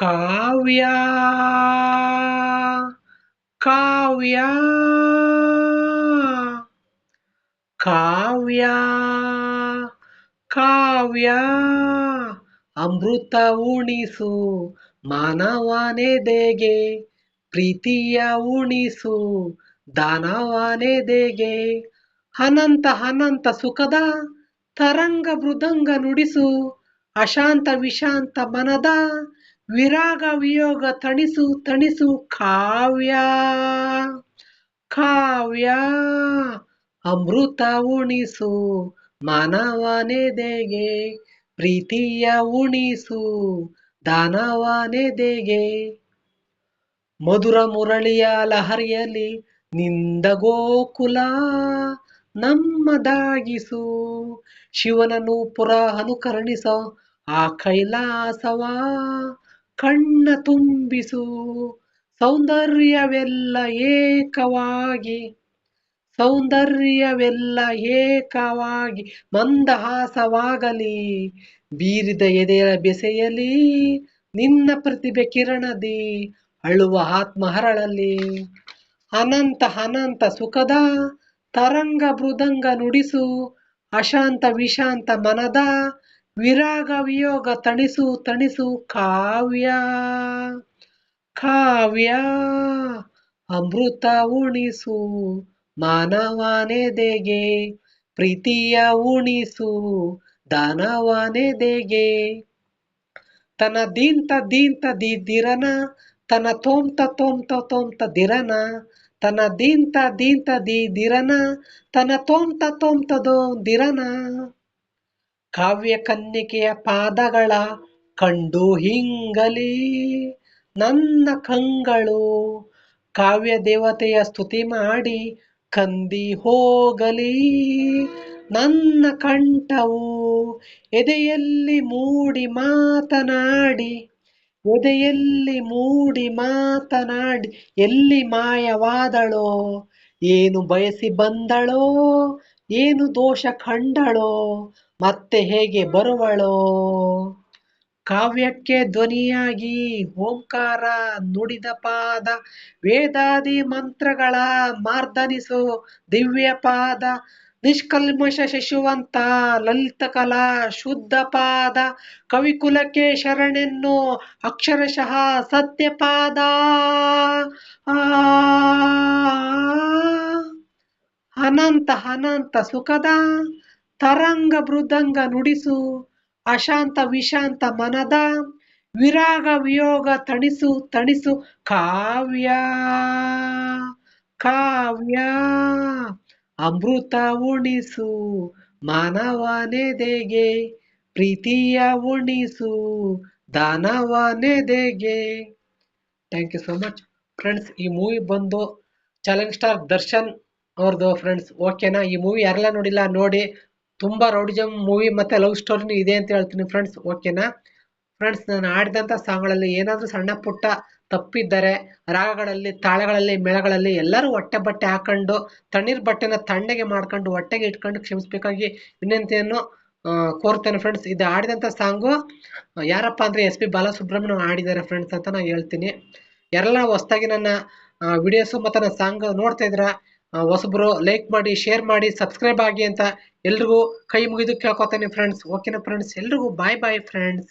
ಕಾವ್ಯ. ಕಾವ್ಯ. ಕಾವ್ಯ. ಕಾವ್ಯ. ಅಮೃತ ಉಣಿಸು ಮಾನವನೆದೆಗೆ ಪ್ರೀತಿಯ ಉಣಿಸು ದಾನವನೆದೆಗೆ ಅನಂತ ಅನಂತ ಸುಖದ ತರಂಗ ಮೃದಂಗ ನುಡಿಸು ಅಶಾಂತ ವಿಶಾಂತ ಮನದ ವಿರಾಗ ವಿಯೋಗ ತಣಿಸು ತಣಿಸು ಕಾವ್ಯ. ಕಾವ್ಯ, ಅಮೃತ ಉಣಿಸು, ಮಾನವನೆದೆಗೆ, ಪ್ರೀತಿಯ ಉಣಿಸು, ದಾನವನೆದೆಗೆ. ಮಧುರ ಮುರಳಿಯ ಲಹರಿಯಲ್ಲಿ ನಿಂದ ಗೋಕುಲ ನಮ್ಮದಾಗಿಸು. ಶಿವನನ್ನು ಪುರ ಅನುಕರಣಿಸೋ, ಆ ಕೈಲಾಸವ ಕಣ್ಣ ತುಂಬಿಸು. ಸೌಂದರ್ಯವೆಲ್ಲ ಏಕವಾಗಿ ಸೌಂದರ್ಯವೆಲ್ಲ ಏಕವಾಗಿ ಮಂದಹಾಸವಾಗಲಿ. ಬೀರಿದ ಎದೆಯ ಬೆಸೆಯಲಿ, ನಿನ್ನ ಪ್ರತಿಭೆ ಕಿರಣದಿ, ಅಳುವ ಆತ್ಮ ಹರಳಲಿ. ಅನಂತ ಅನಂತ ಸುಖದ, ತರಂಗ ಮೃದಂಗ ನುಡಿಸು. ಅಶಾಂತ ವಿಶಾಂತ ಮನದ ವಿರಾಗ ವಿಯೋಗ ತಣಿಸು ತಣಿಸು ಕಾವ್ಯ. ಕಾವ್ಯ, ಅಮೃತ ಉಣಿಸು ಮಾನವನೆದೆಗೆ ಪ್ರೀತಿಯ ಉಣಿಸು ದಾನವನೆದೆಗೆ ತನ ದೀಂತ ದೀಂತ ದಿರನ ತನ ತೋಂತ ತೋಂತ ತೋಂತ ದಿರನ. ತನ ದೀಂತ ದೀಂತ ದಿರನ ತನ ತೋಂತ ತೋಮ್ತದೋ ದಿರನ. ಕಾವ್ಯ ಕನ್ನಿಕೆಯ ಪಾದಗಳ ಕಂಡು ಹಿಂಗಲಿ ನನ್ನ ಕಂಗಳು. ಕಾವ್ಯ ದೇವತೆಯ ಸ್ತುತಿ ಮಾಡಿ ಕಂದಿ ಹೋಗಲಿ. ನನ್ನ ಕಂಠವು ಎದೆಯಲ್ಲಿ ಮೂಡಿ ಮಾತನಾಡಿ, ಎದೆಯಲ್ಲಿ ಮೂಡಿ ಮಾತನಾಡಿ, ಎಲ್ಲಿ ಮಾಯವಾದಳೋ, ಏನು ಬಯಸಿ ಬಂದಳೋ, ಏನು ದೋಷ ಕಂಡಳೋ ಮತ್ತೆ ಹೇಗೆ ಬರುವಳೋ ಕಾವ್ಯಕ್ಕೆ ಧ್ವನಿಯಾಗಿ ಓಂಕಾರ ನುಡಿದ ಪಾದ ವೇದಾದಿ ಮಂತ್ರಗಳ ಮಾರ್ದನಿಸೋ ದಿವ್ಯ ಪಾದ ನಿಷ್ಕಲ್ಮಶ ಶಿಶುವಂತ ಲಲಿತ ಕಲಾ ಶುದ್ಧ ಪಾದ ಕವಿಕುಲಕ್ಕೆ ಶರಣೆನ್ನು ಅಕ್ಷರಶಃ ಸತ್ಯಪಾದ ಅನಂತ ಅನಂತ ಸುಖದ ತರಂಗ ಮೃದಂಗ ನುಡಿಸು, ಅಶಾಂತ ವಿಶಾಂತ ಮನದ, ವಿರಾಗ ವಿಯೋಗ ತಣಿಸು ತಣಿಸು ಕಾವ್ಯ ಕಾವ್ಯ. ಅಮೃತ ಉಣಿಸು ಮಾನವನೆದೆಗೆ ಪ್ರೀತಿಯ ಉಣಿಸು ದಾನವನೆದೆಗೆ thank you so much friends ಈ ಮೂವಿ ಬಂದು ಚಾಲೆಂಜ್ ಸ್ಟಾರ್ ದರ್ಶನ್ ಅವ್ರದ್ದು ಫ್ರೆಂಡ್ಸ್ ಓಕೆನಾ ಈ ಮೂವಿ ಯಾರೆಲ್ಲ ನೋಡಿಲ್ಲ, ನೋಡಿ. ತುಂಬ ರೌಡಿಜಮ್ ಮೂವಿ ಮತ್ತು ಲವ್ ಸ್ಟೋರಿನೂ ಇದೆ ಅಂತ ಹೇಳ್ತೀನಿ ಫ್ರೆಂಡ್ಸ್ ಓಕೆನಾ ಫ್ರೆಂಡ್ಸ್ ನಾನು ಆಡಿದಂಥ ಸಾಂಗ್ಗಳಲ್ಲಿ ಏನಾದರೂ ಸಣ್ಣ ಪುಟ್ಟ ತಪ್ಪಿದ್ದರೆ, ರಾಗಗಳಲ್ಲಿ, ತಾಳಗಳಲ್ಲಿ, ಮೇಳಗಳಲ್ಲಿ ಎಲ್ಲರೂ ಹೊಟ್ಟೆ ಬಟ್ಟೆ ಹಾಕೊಂಡು, ತಣ್ಣೀರು ಬಟ್ಟೆನ ತಣ್ಣಗೆ ಮಾಡ್ಕೊಂಡು, ಹೊಟ್ಟೆಗೆ ಇಟ್ಕೊಂಡು ಕ್ಷಮಿಸಬೇಕಾಗಿ ವಿನಂತಿಯನ್ನು ಕೋರ್ತೇನೆ ಫ್ರೆಂಡ್ಸ್ ಇದು ಆಡಿದಂಥ ಸಾಂಗು ಯಾರಪ್ಪ ಅಂದರೆ ಎಸ್ ಪಿ ಬಾಲಸುಬ್ರಹ್ಮಣ್ಯ ಆಡಿದ್ದಾರೆ ಫ್ರೆಂಡ್ಸ್ ಅಂತ ನಾನು ಹೇಳ್ತೀನಿ. ಯಾರೆಲ್ಲ ಹೊಸ್ದಾಗಿ ನನ್ನ ವಿಡಿಯೋಸು ಮತ್ತು ನನ್ನ ಸಾಂಗ್ ನೋಡ್ತಾ ಇದ್ದೀರಾ ಹೊಸಬ್ರು ಲೈಕ್ ಮಾಡಿ ಶೇರ್ ಮಾಡಿ ಸಬ್ಸ್ಕ್ರೈಬ್ ಆಗಿ ಅಂತ ಎಲ್ರಿಗೂ ಕೈ ಮುಗಿದು ಕೇಳ್ಕೊತೇನೆ ಫ್ರೆಂಡ್ಸ್ ಓಕೆನಾ ಫ್ರೆಂಡ್ಸ್ ಎಲ್ರಿಗೂ ಬಾಯ್ ಬಾಯ್ ಫ್ರೆಂಡ್ಸ್